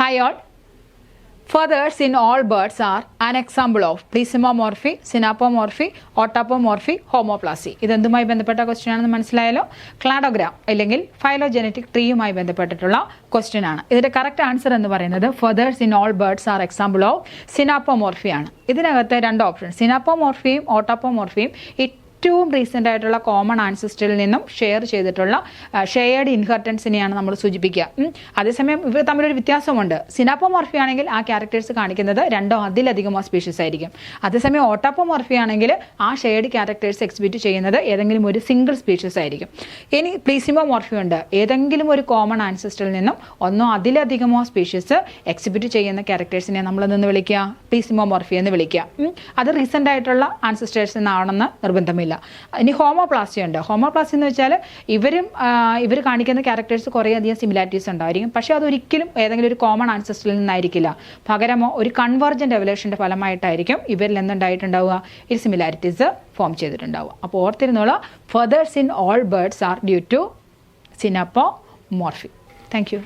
Hi all. Feathers in all birds are an example of പ്ലീസിമോമോർഫി സിനാപ്പോമോർഫി ഓട്ടാപ്പോമോർഫി ഹോമോപ്ലാസി ഇതെന്തുമായി ബന്ധപ്പെട്ട question ആണെന്ന് മനസ്സിലായാലോ ക്ലാഡോഗ്രാം അല്ലെങ്കിൽ phylogenetic ട്രീയുമായി ബന്ധപ്പെട്ടിട്ടുള്ള ക്വസ്റ്റ്യൻ ആണ്. ഇതിന്റെ കറക്റ്റ് ആൻസർ എന്ന് പറയുന്നത് feathers in all birds are example of synapomorphy ആണ്. ഇതിനകത്ത് രണ്ട് ഓപ്ഷൻ സിനാപ്പോമോർഫിയും ഓട്ടാപ്പോമോർഫിയും ഏറ്റവും റീസെന്റ് ആയിട്ടുള്ള കോമൺ ആൻസിസ്റ്ററിൽ നിന്നും ഷെയർ ചെയ്തിട്ടുള്ള ഷെയർഡ് ഇൻഹെറിറ്റൻസിനെയാണ് നമ്മൾ സൂചിപ്പിക്കുക. അതേസമയം ഇവർ തമ്മിലൊരു വ്യത്യാസമുണ്ട്. സിനാപ്പോമോർഫി ആണെങ്കിൽ ആ ക്യാരക്ടേഴ്സ് കാണിക്കുന്നത് രണ്ടോ അതിലധികമോ സ്പീഷീസ് ആയിരിക്കും. അതേസമയം ഓട്ടാപ്പോമോർഫി ആണെങ്കിൽ ആ ഷെയർഡ് ക്യാരക്ടേഴ്സ് എക്സിബിറ്റ് ചെയ്യുന്നത് ഏതെങ്കിലും ഒരു സിംഗിൾ സ്പീഷീസ് ആയിരിക്കും. ഇനി പ്ലീസിമോമോർഫി ഉണ്ട്. ഏതെങ്കിലും ഒരു കോമൺ ആൻസിസ്റ്ററിൽ നിന്നും ഒന്നോ അതിലധികമോ സ്പീഷീസ് എക്സിബിറ്റ് ചെയ്യുന്ന ക്യാരക്ടേഴ്സിനെ നമ്മൾ നിന്ന് വിളിക്കുക? പ്ലീസിമോമോർഫി എന്ന് വിളിക്കുക. അത് റീസെന്റ് ആയിട്ടുള്ള ആൻസിസ്റ്റേഴ്സ് എന്നാണെന്ന് നിർബന്ധമില്ല. ഇനി ഹോമോപ്ലാസ്റ്റി ഉണ്ട്. ഹോമോപ്ലാസ്റ്റി എന്ന് വെച്ചാൽ ഇവരും ഇവർ കാണിക്കുന്ന ക്യാരക്ടേഴ്സ് കുറേ അധികം സിമിലാരിറ്റീസ് ഉണ്ടായിരിക്കും പക്ഷേ അതൊരിക്കലും ഏതെങ്കിലും ഒരു കോമൺ ആൻസസ്റ്റിൽ നിന്നായിരിക്കില്ല. പകരമോ ഒരു കൺവേർജന്റ് എവലേഷന്റെ ഫലമായിട്ടായിരിക്കും ഇവരിൽ എന്തുണ്ടായിട്ടുണ്ടാവുക ഈ സിമിലാരിറ്റീസ് ഫോം ചെയ്തിട്ടുണ്ടാവുക. അപ്പോൾ ഓർത്തിരുന്നോളൂ feathers in all birds are due to synapomorphy thank you